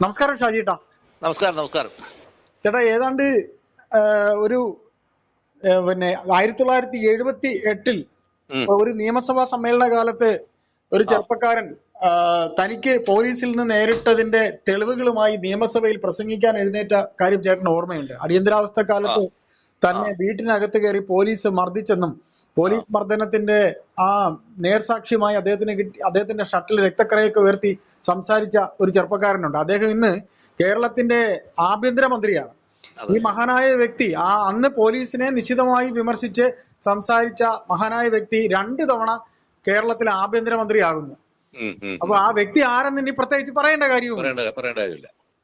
നമസ്കാരം ഷാജിട്ടാ നമസ്കാരം നമസ്കാരം. ചേട്ടാ ഏതാണ്ട് ഒരു പിന്നെ ആയിരത്തി തൊള്ളായിരത്തി എഴുപത്തി എട്ടിൽ ഒരു നിയമസഭാ സമ്മേളന കാലത്ത് ഒരു ചെറുപ്പക്കാരൻ തനിക്ക് പോലീസിൽ നിന്ന് നേരിട്ടതിന്റെ തെളിവുകളുമായി നിയമസഭയിൽ പ്രസംഗിക്കാൻ എഴുന്നേറ്റ കാര്യം ചേട്ടന് ഓർമ്മയുണ്ട്. അടിയന്തരാവസ്ഥ കാലത്ത് തന്നെ വീട്ടിനകത്ത് കയറി പോലീസ് മർദ്ദിച്ചെന്നും പോലീസ് മർദ്ദനത്തിന്റെ ആ നേർസാക്ഷ്യമായി അദ്ദേഹത്തിന് കിട്ടി അദ്ദേഹത്തിന്റെ ഷട്ടിൽ രക്തക്കറയൊക്കെ ഉയർത്തി സംസാരിച്ച ഒരു ചെറുപ്പക്കാരനുണ്ട്. അദ്ദേഹം ഇന്ന് കേരളത്തിന്റെ ആഭ്യന്തരമന്ത്രിയാണ്. ഈ മഹാനായ വ്യക്തി ആ അന്ന് പോലീസിനെ നിശ്ചിതമായി വിമർശിച്ച് സംസാരിച്ച മഹാനായ വ്യക്തി രണ്ട് തവണ കേരളത്തിലെ ആഭ്യന്തരമന്ത്രിയാകുന്നു. അപ്പൊ ആ വ്യക്തി ആരെന്ന് ഇനി പ്രത്യേകിച്ച് പറയേണ്ട കാര്യവും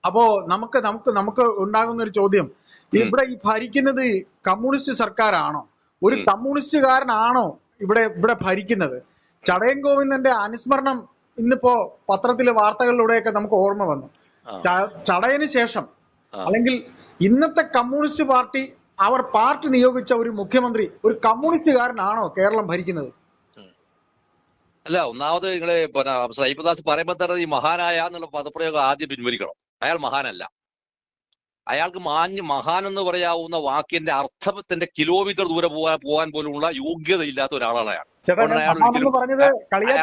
അപ്പോ നമുക്ക് നമുക്ക് നമുക്ക് ഉണ്ടാകുന്ന ഒരു ചോദ്യം. ഇവിടെ ഈ ഭരിക്കുന്നത് കമ്മ്യൂണിസ്റ്റ് സർക്കാരാണോ? ഒരു കമ്മ്യൂണിസ്റ്റുകാരനാണോ ഇവിടെ ഇവിടെ ഭരിക്കുന്നത്? ചടയൻ ഗോവിന്ദന്റെ അനുസ്മരണം ഇന്നിപ്പോ പത്രത്തിലെ വാർത്തകളിലൂടെയൊക്കെ നമുക്ക് ഓർമ്മ വന്നു. ചടയന് ശേഷം അല്ലെങ്കിൽ ഇന്നത്തെ കമ്മ്യൂണിസ്റ്റ് പാർട്ടി അവർ പാർട്ടി നിയോഗിച്ച ഒരു മുഖ്യമന്ത്രി ഒരു കമ്മ്യൂണിസ്റ്റുകാരനാണോ കേരളം ഭരിക്കുന്നത്? അല്ല ഒന്നാമത് നിങ്ങൾ പിന്നെ സൈബദാസ് പറയുമ്പോൾ തന്നെ ഈ മഹാനായ എന്നുള്ള പദപ്രയോഗം ആദ്യം പിൻവലിക്കണം. അയാൾ മഹാനല്ല. അയാൾക്ക് മാഞ്ഞ് മഹാൻ എന്ന് പറയാവുന്ന വാക്കിന്റെ അർത്ഥത്തിന്റെ കിലോമീറ്റർ ദൂരെ പോകാൻ പോകാൻ പോലുള്ള യോഗ്യത ഇല്ലാത്ത ഒരാളാണ് അയാൾ.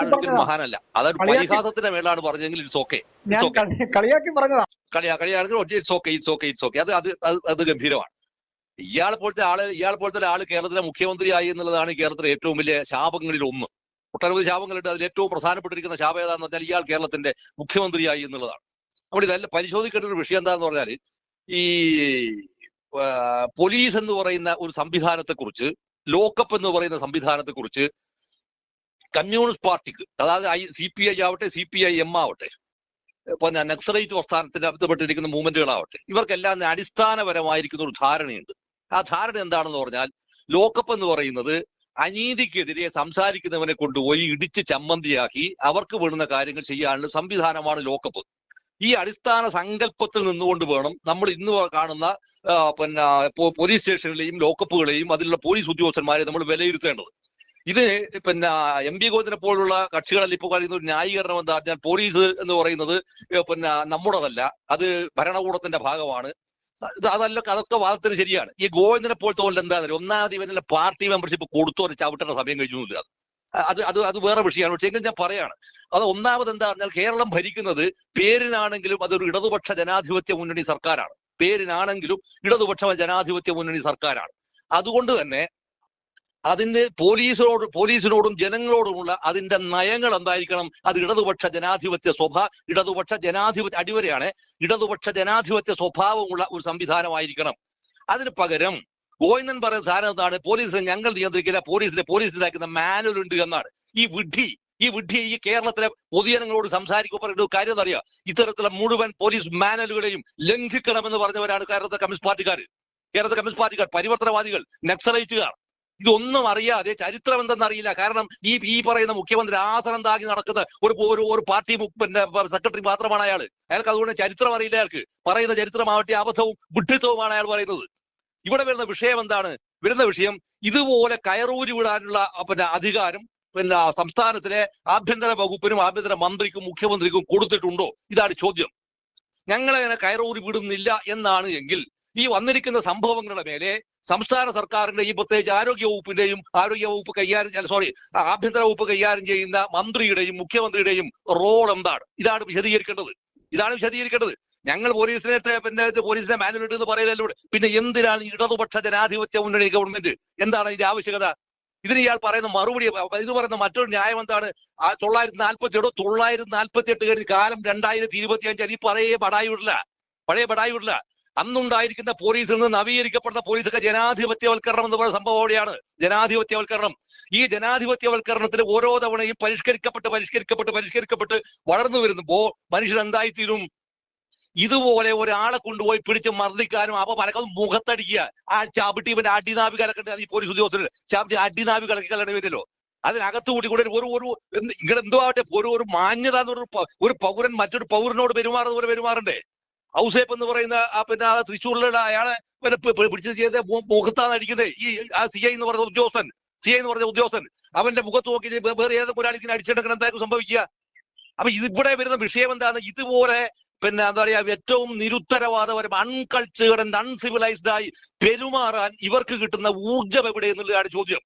ഒരിക്കലും മഹാനല്ല. അതൊരു പരിഹാസത്തിന്റെ മേലാണ് പറഞ്ഞെങ്കിൽ ഇറ്റ്സ് ഓക്കെ ഇറ്റ്സ് ഓക്കെ കളിയാക്കി കളിയാ കളിയാണെങ്കിൽ it's okay it's okay it's okay അത് അത് അത് ഗംഭീരമാണ്. ഇയാളെ പോലത്തെ ആൾ ഇയാളെ പോലത്തെ ആൾ കേരളത്തിലെ മുഖ്യമന്ത്രിയായി എന്നുള്ളതാണ് കേരളത്തിലെ ഏറ്റവും വലിയ ശാപങ്ങളിൽ ഒന്ന്. ഒട്ടനവധി ശാപങ്ങളുണ്ട്. അതിൽ ഏറ്റവും പ്രധാനപ്പെട്ടിരിക്കുന്ന ശാപം ഏതാന്ന് പറഞ്ഞാൽ ഇയാൾ കേരളത്തിന്റെ മുഖ്യമന്ത്രിയായി എന്നുള്ളതാണ്. അപ്പോൾ ഇതെല്ലാം പരിശോധിക്കേണ്ട ഒരു വിഷയം എന്താണെന്ന് പറഞ്ഞാൽ ഈ പോലീസ് എന്ന് പറയുന്ന ഒരു സംവിധാനത്തെ കുറിച്ച് ലോക്കപ്പ് എന്ന് പറയുന്ന സംവിധാനത്തെ കുറിച്ച് കമ്മ്യൂണിസ്റ്റ് പാർട്ടിക്ക് അതായത് ഐ സി പി ഐ ആവട്ടെ സി പി ഐ എം ആവട്ടെ പിന്നെ നക്സലൈറ്റ് പ്രസ്ഥാനത്തിന്റെ ബന്ധപ്പെട്ടിരിക്കുന്ന മൂവ്മെന്റുകളാവട്ടെ ഇവർക്കെല്ലാം അടിസ്ഥാനപരമായിരിക്കുന്ന ഒരു ധാരണയുണ്ട്. ആ ധാരണ എന്താണെന്ന് പറഞ്ഞാൽ ലോക്കപ്പ് എന്ന് പറയുന്നത് അനീതിക്കെതിരെ സംസാരിക്കുന്നവനെ കൊണ്ടുപോയി ഇടിച്ച് ചമ്മന്തിയാക്കി അവർക്ക് വേണ്ടുന്ന കാര്യങ്ങൾ ചെയ്യാനുള്ള സംവിധാനമാണ് ലോക്കപ്പ് ഈ അടിസ്ഥാന സങ്കല്പത്തിൽ നിന്നുകൊണ്ട് വേണം നമ്മൾ ഇന്ന് കാണുന്ന പിന്നെ പോലീസ് സ്റ്റേഷനിലെയും ലോക്കപ്പുകളെയും അതിലുള്ള പോലീസ് ഉദ്യോഗസ്ഥന്മാരെ നമ്മൾ വിലയിരുത്തേണ്ടത്. ഇത് പിന്നെ എം പി ഗോവിന്ദനെ പോലുള്ള കക്ഷികളിൽ ഇപ്പോൾ പറയുന്ന ഒരു ന്യായീകരണം എന്താ? പറഞ്ഞാൽ പോലീസ് എന്ന് പറയുന്നത് പിന്നെ നമ്മുടേതല്ല. അത് ഭരണകൂടത്തിന്റെ ഭാഗമാണ്. അതല്ല അതൊക്കെ വാദത്തിന് ശരിയാണ്. ഈ ഗോവിന്ദനെ പോലത്തെ പോലെ എന്താ ഒന്നാമത് ഇവന്റെ പാർട്ടി മെമ്പർഷിപ്പ് കൊടുത്തു ഒരു ചവിട്ടേണ്ട സമയം കഴിഞ്ഞൊന്നുമില്ല അത് അത് അത് വേറെ വിഷയമാണ്. പക്ഷേ എങ്കിലും ഞാൻ പറയാണ്. അത് ഒന്നാമത് എന്താ പറഞ്ഞാൽ കേരളം ഭരിക്കുന്നത് പേരിനാണെങ്കിലും അതൊരു ഇടതുപക്ഷ ജനാധിപത്യ മുന്നണി സർക്കാരാണ്. പേരിനാണെങ്കിലും ഇടതുപക്ഷ ജനാധിപത്യ മുന്നണി സർക്കാരാണ്. അതുകൊണ്ട് തന്നെ അതിന്റെ പോലീസിനോട് പോലീസിനോടും ജനങ്ങളോടുമുള്ള അതിന്റെ നയങ്ങൾ എന്തായിരിക്കണം? അത് ഇടതുപക്ഷ ജനാധിപത്യ സ്വഭാ ഇടതുപക്ഷ ജനാധിപത്യ അടിവരെയാണ് ഇടതുപക്ഷ ജനാധിപത്യ സ്വഭാവമുള്ള ഒരു സംവിധാനമായിരിക്കണം. അതിന് പകരം ഗോവിന്ദൻ പറയുന്ന സാധനം എന്താണ്? പോലീസിനെ ഞങ്ങൾ നിയന്ത്രിക്കില്ല പോലീസിനെ പോലീസിലാക്കുന്ന മാനുവൽ ഉണ്ട് എന്നാണ്. ഈ വിഡ്ഢി ഈ വിഡ്ഢി ഈ കേരളത്തിലെ പൊതുജനങ്ങളോട് സംസാരിക്കുമ്പോൾ പറയുന്ന ഒരു കാര്യം അറിയാം? ഇത്തരത്തിലുള്ള മുഴുവൻ പോലീസ് മാനുവലുകളെയും ലംഘിക്കണമെന്ന് പറഞ്ഞവരാണ് കേരളത്തെ കമ്മ്യൂണിസ്റ്റ് പാർട്ടിക്കാർ കേരളത്തെ കമ്മ്യൂണിസ്റ്റ് പാർട്ടിക്കാർ പരിവർത്തനവാദികൾ നക്സലൈറ്റുകാർ. ഇതൊന്നും അറിയാതെ ചരിത്രം എന്തെന്നറിയില്ല കാരണം ഈ ഈ പറയുന്ന മുഖ്യമന്ത്രി ആസനം താങ്ങി നടക്കുന്ന ഒരു ഒരു ഒരു പാർട്ടി പിന്നെ സെക്രട്ടറി മാത്രമാണ് അയാൾ അയാൾക്ക് അതുകൊണ്ട് ചരിത്രം അറിയില്ല അയാൾക്ക്. പറയുന്ന ചരിത്രമാവട്ടെ അബദ്ധവും ബുദ്ധിത്വവുമാണ് അയാൾ പറയുന്നത്. ഇവിടെ വരുന്ന വിഷയം എന്താണ്? വരുന്ന വിഷയം ഇതുപോലെ കയറൂരി വിടാനുള്ള പിന്നെ അധികാരം പിന്നെ സംസ്ഥാനത്തിലെ ആഭ്യന്തര വകുപ്പിനും ആഭ്യന്തര മന്ത്രിക്കും മുഖ്യമന്ത്രിക്കും കൊടുത്തിട്ടുണ്ടോ? ഇതാണ് ചോദ്യം. ഞങ്ങളങ്ങനെ കയറൂരി വിടുന്നില്ല എന്നാണ് എങ്കിൽ ഈ വന്നിരിക്കുന്ന സംഭവങ്ങളുടെ മേലെ സംസ്ഥാന സർക്കാരിന്റെ ഈ പ്രത്യേകിച്ച് ആരോഗ്യ വകുപ്പിന്റെയും ആരോഗ്യ വകുപ്പ് കൈകാര്യം സോറി ആഭ്യന്തര വകുപ്പ് കൈകാര്യം ചെയ്യുന്ന മന്ത്രിയുടെയും മുഖ്യമന്ത്രിയുടെയും റോൾ എന്താണ്? ഇതാണ് വിശദീകരിക്കേണ്ടത്. ഇതാണ് വിശദീകരിക്കേണ്ടത്. ഞങ്ങൾ പോലീസിനെ പിന്നെ പോലീസിനെ മാനുവൽ എന്ന് പറയലല്ലോ പിന്നെ എന്തിനാണ് ഇടതുപക്ഷ ജനാധിപത്യ മുന്നണി ഗവൺമെന്റ് എന്താണ് ഇതിന്റെ ആവശ്യകത? ഇതിന് ഇയാൾ പറയുന്ന മറുപടി ഇത് പറയുന്ന മറ്റൊരു ന്യായം എന്താണ്? ആ തൊള്ളായിരത്തി നാൽപ്പത്തി എട്ടോ തൊള്ളായിരത്തി നാൽപ്പത്തി എട്ട് കഴിഞ്ഞ് കാലം രണ്ടായിരത്തി ഇരുപത്തി അഞ്ച് ഈ പഴയ ബടായി വിടില്ല. പഴയ ബടായി വിടില്ല. അന്നുണ്ടായിരിക്കുന്ന പോലീസിൽ നിന്ന് നവീകരിക്കപ്പെടുന്ന പോലീസൊക്കെ ജനാധിപത്യവൽക്കരണം എന്ന് പറയുന്ന സംഭവം അവിടെയാണ്. ജനാധിപത്യവൽക്കരണം. ഈ ജനാധിപത്യവൽക്കരണത്തിന് ഓരോ തവണയും പരിഷ്കരിക്കപ്പെട്ട് പരിഷ്കരിക്കപ്പെട്ട് പരിഷ്കരിക്കപ്പെട്ട് വളർന്നു വരുമ്പോ മനുഷ്യൻ എന്തായിത്തീരും? ഇതുപോലെ ഒരാളെ കൊണ്ടുപോയി പിടിച്ച് മർദ്ദിക്കാനും അപ്പൊ പലക്കും മുഖത്തടിക്കുക. ആ ചാപ്പിട്ടി ഇവന്റെ അടിനാവി കലക്കേണ്ടത് ഈ പോലീസ് ഉദ്യോഗസ്ഥർ ചാപ്പിട്ടി അടിനാവി കലക്കി കളയേണ്ടി വരുമല്ലോ അതിനകത്ത് കൂടി കൂടെ ഒരു ഒരു ഇങ്ങനെ എന്തോ ആവട്ടെ ഒരു ഒരു മാന്യത എന്ന് പറഞ്ഞ ഒരു പൗരൻ മറ്റൊരു പൗരനോട് പെരുമാറുന്ന പോലെ പെരുമാറണ്ടേ? ഔസേപ്പ് എന്ന് പറയുന്ന ആ പിന്നെ ആ തൃശ്ശൂരിലുള്ള അയാളെ പിന്നെ പി- പി- ചെയ്ത മുഖത്താണ് അടിക്കുന്നത്. ഈ ആ സി ഐ എന്ന് പറഞ്ഞ ഉദ്യോഗസ്ഥൻ സി ഐ എന്ന് പറഞ്ഞ ഉദ്യോഗസ്ഥൻ അവന്റെ മുഖത്ത് നോക്കി വേറെ ഏതൊക്കെ ഒരാളിങ്ങനെ അടിച്ചെടുക്കണം എന്തായാലും സംഭവിക്കുക? അപ്പൊ ഇത് ഇവിടെ വരുന്ന വിഷയം എന്താണ് ഇതുപോലെ പിന്നെ എന്താ പറയാ ഏറ്റവും നിരുത്തരവാദപരം അൺകൾച്ചേർഡ് ആൻഡ് അൺസിവിലൈസ്ഡ് ആയി പെരുമാറാൻ ഇവർക്ക് കിട്ടുന്ന ഊർജം എവിടെ എന്നുള്ളതാണ് ചോദ്യം.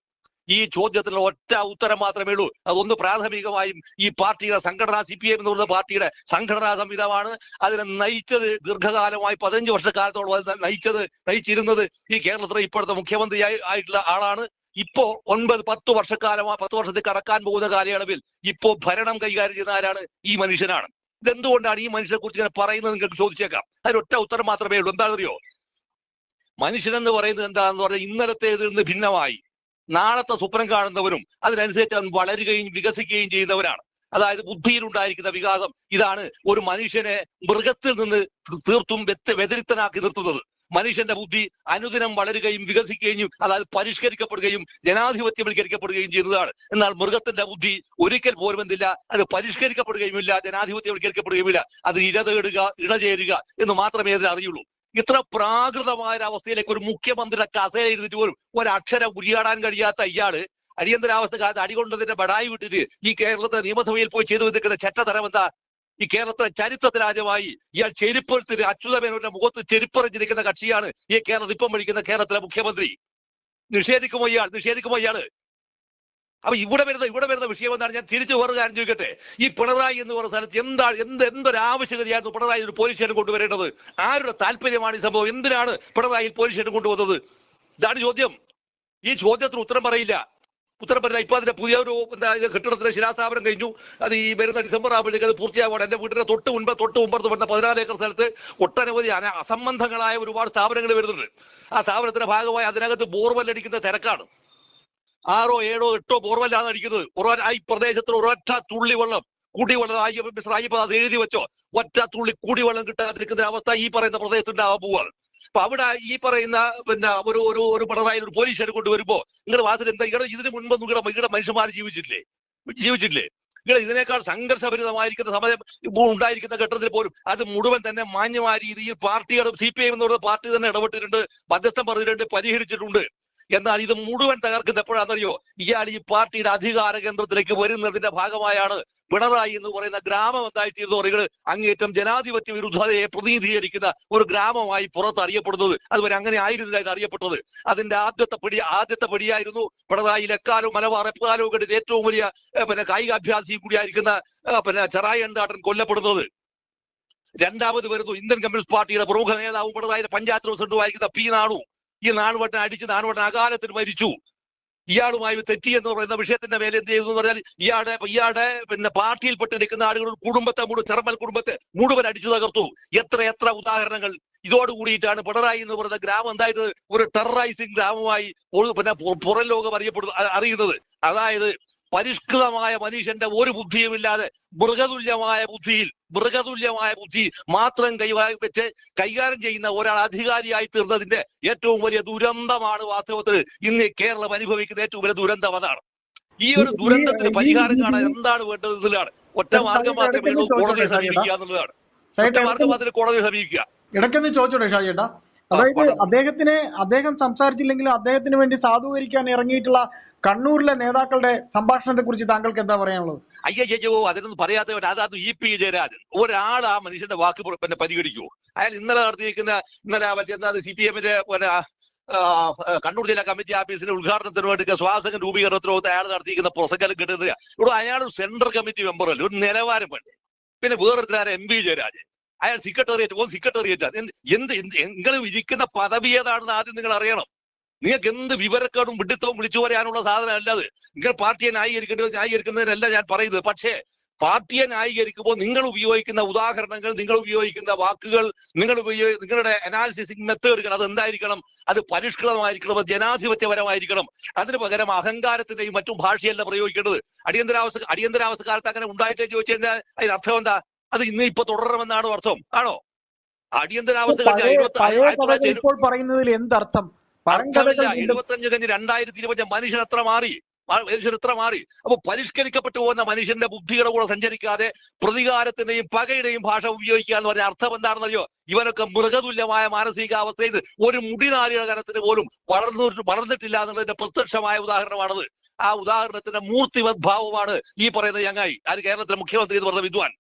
ഈ ചോദ്യത്തിന് ഒറ്റ ഉത്തരം മാത്രമേ ഉള്ളൂ. അതൊന്ന് പ്രാഥമികമായും ഈ പാർട്ടിയുടെ സംഘടനാ സി പി എം എന്ന് പറയുന്ന പാർട്ടിയുടെ സംഘടനാ സംവിധാനമാണ്. അതിനെ നയിച്ചത് ദീർഘകാലമായി പതിനഞ്ച് വർഷക്കാലത്തോളം അത് നയിച്ചത് നയിച്ചിരുന്നത് ഈ കേരളത്തിലെ ഇപ്പോഴത്തെ മുഖ്യമന്ത്രി ആയിട്ടുള്ള ആളാണ്. ഇപ്പോ ഒൻപത് പത്ത് വർഷക്കാലം പത്ത് വർഷത്തിൽ കടക്കാൻ പോകുന്ന കാലയളവിൽ ഇപ്പോ ഭരണം കൈകാര്യം ചെയ്യുന്ന ആരാണ്? ഈ മനുഷ്യനാണ്. ഇതെന്തുകൊണ്ടാണ് ഈ മനുഷ്യനെ കുറിച്ച് ഇങ്ങനെ പറയുന്നത് നിങ്ങൾക്ക് ചോദിച്ചേക്കാം. അതിനൊറ്റ ഉത്തരം മാത്രമേ ഉള്ളൂ. എന്താണെന്നറിയോ? മനുഷ്യനെന്ന് പറയുന്നത് എന്താണെന്ന് പറഞ്ഞാൽ ഇന്നലത്തെ ഇതിൽ നിന്ന് ഭിന്നമായി. നാളത്തെ സ്വപ്നം കാണുന്നവരും അതിനനുസരിച്ച് അവൻ വളരുകയും വികസിക്കുകയും ചെയ്യുന്നവരാണ്. അതായത് ബുദ്ധിയിൽ ഉണ്ടായിരിക്കുന്ന വികാസം ഇതാണ് ഒരു മനുഷ്യനെ മൃഗത്തിൽ നിന്ന് തീർത്തും വ്യക്ത വ്യതിരിക്തനാക്കി നിർത്തുന്നത്. മനുഷ്യന്റെ ബുദ്ധി അനുദിനം വളരുകയും വികസിക്കുകയും അതായത് പരിഷ്കരിക്കപ്പെടുകയും ജനാധിപത്യവൽക്കരിക്കപ്പെടുകയും ചെയ്യുന്നതാണ്. എന്നാൽ മൃഗത്തിന്റെ ബുദ്ധി ഒരിക്കൽ പോലും എന്തില്ല അത് പരിഷ്കരിക്കപ്പെടുകയുമില്ല ജനാധിപത്യവൽക്കരിക്കപ്പെടുകയുമില്ല അത് ഇരതേടുക ഇണചേരുക എന്ന് മാത്രമേ അതിന് അറിയുള്ളൂ. ഇത്ര പ്രാകൃതമായ ഒരു അവസ്ഥയിലേക്ക് ഒരു മുഖ്യമന്ത്രിയുടെ കസേര എഴുതിട്ട് പോലും ഒരക്ഷരം ഉരിയാടാൻ കഴിയാത്ത ഇയാൾ അടിയന്തരാവസ്ഥ കാലത്ത് അടികൊണ്ടതിന്റെ ബടായി വിട്ടിട്ട് ഈ കേരളത്തിലെ നിയമസഭയിൽ പോയി ചെയ്തു നിൽക്കുന്ന ചെറ്റതരം എന്താ? ഈ കേരളത്തിലെ ചരിത്രത്തിൽ ആദ്യമായി ഇയാൾ ചെരുപ്പെടുത്തിട്ട് അച്യുതമേനോന്റെ മുഖത്ത് ചെരുപ്പറിഞ്ഞിരിക്കുന്ന കക്ഷിയാണ് ഈ കേരളത്തിൽ ഇപ്പം ഭരിക്കുന്ന കേരളത്തിലെ മുഖ്യമന്ത്രി. നിഷേധിക്കുമോ ഇയാൾ? നിഷേധിക്കുമോ ഇയാൾ അപ്പൊ ഇവിടെ വരുന്ന ഇവിടെ വരുന്ന വിഷയം എന്താണ് ഞാൻ തിരിച്ചു വേറെ കാര്യം ചോദിക്കട്ടെ. ഈ പിണറായി എന്ന് പറയുന്ന സ്ഥലത്ത് എന്താ എന്ത് എന്തൊരു ആവശ്യകതയായിരുന്നു പിണറായി ഒരു പോലീസ് സ്റ്റേഷൻ കൊണ്ടുവരേണ്ടത്? ആരുടെ താല്പര്യമാണ് ഈ സംഭവം? എന്തിനാണ് പിണറായി പോലീസ് സ്റ്റേഷൻ കൊണ്ടുവന്നത്? ഇതാണ് ചോദ്യം. ഈ ചോദ്യത്തിന് ഉത്തരം പറയില്ല. ഉത്തരം പറയില്ല ഇപ്പൊ അതിന്റെ പുതിയ ഒരു എന്താ കെട്ടിടത്തിന് ശിലാസ്ഥാപനം കഴിഞ്ഞു. അത് ഈ വരുന്ന ഡിസംബർ ആകുമ്പോഴേക്ക് അത് പൂർത്തിയാവുകയാണ് എന്റെ വീടിന്റെ തൊട്ട് മുൻപ് തൊട്ട് മുമ്പത്ത് വരുന്ന പതിനാല് ഏക്കർ സ്ഥലത്ത് ഒട്ടനവധി അസംബന്ധങ്ങളായ ഒരുപാട് സ്ഥാപനങ്ങൾ വരുന്നുണ്ട്. ആ സ്ഥാപനത്തിന്റെ ഭാഗമായി അതിനകത്ത് ബോർവെൽ അടിക്കുന്ന തിരക്കാണ്. ആറോ ഏഴോ എട്ടോ ബോർവെല്ലാണ് അടിക്കുന്നത്. ആ ഈ പ്രദേശത്തിൽ ഒരൊറ്റ തുള്ളി വെള്ളം കുടിവെള്ളം. ആയി മിസ്റ്റർ അയ്യപ്പ അത് എഴുതി വെച്ചോ. ഒറ്റ തുള്ളി കുടിവെള്ളം കിട്ടാതിരിക്കുന്ന അവസ്ഥ ഈ പറയുന്ന പ്രദേശത്തുണ്ടാവാൻ പോവാണ്. അപ്പൊ അവിടെ ഈ പറയുന്ന പിന്നെ ഒരു ഒരു ഒരു പിണറായി ഒരു പോലീസ് സ്റ്റേഷൻ കൊണ്ടുവരുമ്പോ നിങ്ങളുടെ വാസന എന്താ? ഇവിടെ ഇതിന് മുൻപ് നിങ്ങളുടെ ഇവിടെ മനുഷ്യന്മാർ ജീവിച്ചിട്ടില്ലേ? ജീവിച്ചിട്ടില്ലേ? ഇവിടെ ഇതിനേക്കാൾ സംഘർഷഭരിതമായിരിക്കുന്ന ഇപ്പോൾ ഉണ്ടായിരിക്കുന്ന ഘട്ടത്തിൽ പോലും അത് മുഴുവൻ തന്നെ മാന്യമായ രീതിയിൽ പാർട്ടികളും സി പി ഐ എന്ന് പറയുന്ന പാർട്ടി തന്നെ ഇടപെട്ടിട്ടുണ്ട് മധ്യസ്ഥം പറഞ്ഞിട്ടുണ്ട് പരിഹരിച്ചിട്ടുണ്ട്. എന്നാൽ ഇത് മുഴുവൻ തകർക്കുന്നത് എപ്പോഴാണെന്നറിയോ ഇയാൾ ഈ പാർട്ടിയുടെ അധികാര കേന്ദ്രത്തിലേക്ക് വരുന്നതിന്റെ ഭാഗമായാണ് പിണറായി എന്ന് പറയുന്ന ഗ്രാമം എന്തായി പറയുന്നത് അങ്ങേറ്റം ജനാധിപത്യ വിരുദ്ധതയെ പ്രതിനിധീകരിക്കുന്ന ഒരു ഗ്രാമമായി പുറത്ത് അറിയപ്പെടുന്നത് അതുവരെ അങ്ങനെ ആയിരുന്നില്ല ഇത് അറിയപ്പെട്ടത് അതിന്റെ ആദ്യത്തെ പടി ആദ്യത്തെ പിടിയായിരുന്നു പിണറായി എക്കാലവും മലബാർ എക്കാലവും കണ്ടിട്ട് ഏറ്റവും വലിയ പിന്നെ കായികാഭ്യാസിയും കൂടിയായിരിക്കുന്ന പിന്നെ ചെറായി എന്താട്ടൻ കൊല്ലപ്പെടുന്നത്. രണ്ടാമത് വരുന്നു ഇന്ത്യൻ കമ്മ്യൂണിസ്റ്റ് പാർട്ടിയുടെ പ്രമുഖ നേതാവ് പിണറായി പഞ്ചായത്ത് പ്രസിഡന്റുമായിരിക്കുന്ന പി നാണു. ഈ നാണുവട്ടൻ അടിച്ച് നാണുവട്ടൻ അകാലത്തിൽ മരിച്ചു. ഇയാളുമായി തെറ്റി എന്ന് പറയുന്ന വിഷയത്തിന്റെ മേലെ എന്ത് ചെയ്തു എന്ന് പറഞ്ഞാൽ ഇയാളുടെ ഇയാളുടെ പിന്നെ പാർട്ടിയിൽപ്പെട്ട് നിൽക്കുന്ന ആളുകൾ കുടുംബത്തെ മുഴുവൻ ചെറുമൽ കുടുംബത്തെ മുഴുവൻ അടിച്ചു തകർത്തു. എത്ര എത്ര ഉദാഹരണങ്ങൾ. ഇതോട് കൂടിയിട്ടാണ് പിണറായി എന്ന് പറയുന്ന ഗ്രാമം എന്തായത്? ഒരു ടെററൈസിംഗ് ഗ്രാമമായി പിന്നെ പുറം ലോകം അറിയപ്പെടുന്നു അറിയുന്നത്. അതായത് പരിഷ്കൃതമായ മനുഷ്യന്റെ ഒരു ബുദ്ധിയുമില്ലാതെ മൃഗതുല്യമായ ബുദ്ധിയിൽ മൃഗതുല്യമായ ബുദ്ധി മാത്രം കൈവായി വെച്ച് കൈകാര്യം ചെയ്യുന്ന ഒരാൾ അധികാരിയായി തീർന്നതിന്റെ ഏറ്റവും വലിയ ദുരന്തമാണ് വാസ്തവത്തിൽ ഇന്ന് കേരളം അനുഭവിക്കുന്ന ഏറ്റവും വലിയ ദുരന്തം അതാണ് ഈ ഒരു ദുരന്തത്തിന് പരിഹാരം കാണാൻ എന്താണ് വേണ്ടത് എന്നുള്ളതാണ്. ഒറ്റ മാർഗം മാത്രമേ ഉള്ളൂ കോടതിയെ സമീപിക്കുക എന്നുള്ളതാണ്. ഒറ്റ മാർഗം മാത്രമേ കോടതിയെ സമീപിക്കുക. ഇടയ്ക്കൊന്ന് ചോദിച്ചോട്ടെ ഷാജിയേട്ടാ അതായത്. അദ്ദേഹത്തിന് അദ്ദേഹം സംസാരിച്ചില്ലെങ്കിലും അദ്ദേഹത്തിന് വേണ്ടി സാധൂകരിക്കാൻ ഇറങ്ങിയിട്ടുള്ള കണ്ണൂരിലെ നേതാക്കളുടെ സംഭാഷണത്തെ കുറിച്ച് താങ്കൾക്ക് എന്താ പറയാനുള്ളത്? അയ്യോ അതിനൊന്നും പറയാത്തവൻ അതാത് ഇ പി ജയരാജൻ. ഒരാൾ ആ മനുഷ്യന്റെ വാക്ക് പിന്നെ പരിഗണിക്കുമോ അയാൾ ഇന്നലെ നടത്തിയിരിക്കുന്ന ഇന്നലെ മറ്റേ സി പി എമ്മിന്റെ കണ്ണൂർ ജില്ലാ കമ്മിറ്റി ഓഫീസിന്റെ ഉദ്ഘാടനത്തിന് വേണ്ടി സ്വാസംഗം രൂപീകരണത്തിനോ അയാൾ നടത്തിയിരിക്കുന്ന പ്രസംഗം കിട്ടുന്നില്ല. ഇവിടെ അയാൾ സെൻട്രൽ കമ്മിറ്റി മെമ്പർ അല്ലേ ഒരു നിലവാരം വേണ്ടേ? പിന്നെ വേറെ എം പി ജയരാജൻ. അയാൾ സെക്രട്ടേറിയറ്റ് ഓൻ സെക്രട്ടേറിയറ്റ്. എന്ത് എന്ത് നിങ്ങൾ ഇരിക്കുന്ന പദവി ഏതാണെന്ന് ആദ്യം നിങ്ങൾ അറിയണം. നിങ്ങൾക്ക് എന്ത് വിവരക്കേടും വിഡിത്തവും വിളിച്ചു പറയാനുള്ള സാധനം അല്ലാതെ നിങ്ങൾ പാർട്ടിയെ ന്യായീകരിക്കേണ്ടത് ന്യായീകരിക്കുന്നതിനല്ല ഞാൻ പറയുന്നത്. പക്ഷേ പാർട്ടിയെ ന്യായീകരിക്കുമ്പോൾ നിങ്ങൾ ഉപയോഗിക്കുന്ന ഉദാഹരണങ്ങൾ നിങ്ങൾ ഉപയോഗിക്കുന്ന വാക്കുകൾ നിങ്ങൾ ഉപയോഗി നിങ്ങളുടെ അനാലിസിസിങ് മെത്തേഡുകൾ അത് എന്തായിരിക്കണം? അത് പരിഷ്കൃതമായിരിക്കണം അത് ജനാധിപത്യപരമായിരിക്കണം. അതിന് പകരം അഹങ്കാരത്തിന്റെയും മറ്റും ഭാഷയല്ല പ്രയോഗിക്കേണ്ടത്. അടിയന്തരാവസ്ഥ അടിയന്തരാവസ്ഥ കാലത്ത് അങ്ങനെ ഉണ്ടായിട്ടേ ചോദിച്ചു കഴിഞ്ഞാൽ അതിന് അർത്ഥം എന്താ? അത് ഇന്ന് ഇപ്പൊ തുടരണമെന്നാണോ അർത്ഥം? ആണോ? അടിയന്തരാവസ്ഥ ഇപ്പോൾ പറയുന്നതിൽ എന്തർത്ഥം? എഴുപത്തഞ്ച് കഴിഞ്ഞ് രണ്ടായിരത്തി ഇരുപത്തി മനുഷ്യൻ എത്ര മാറി? മനുഷ്യൻ എത്ര മാറി? അപ്പൊ പരിഷ്കരിക്കപ്പെട്ടു പോകുന്ന മനുഷ്യന്റെ ബുദ്ധിയുടെ കൂടെ സഞ്ചരിക്കാതെ പ്രതികാരത്തിന്റെയും പകയുടെയും ഭാഷ ഉപയോഗിക്കുക എന്ന് പറഞ്ഞ അർത്ഥം എന്താണെന്നറിയോ? ഇവനൊക്കെ മൃഗതുല്യമായ മാനസികാവസ്ഥയിൽ ഒരു മുടിനാരിയുടെ കനത്തിന് പോലും വളർന്നു വളർന്നിട്ടില്ല എന്നുള്ളതിന്റെ പ്രത്യക്ഷമായ ഉദാഹരണമാണത്. ആ ഉദാഹരണത്തിന്റെ മൂർത്തിവത് ഭാവമാണ് ഈ പറയുന്ന ചങ്ങായി. ആര് കേരളത്തിലെ മുഖ്യമന്ത്രി എന്ന് പറഞ്ഞ വിദ്വാൻ.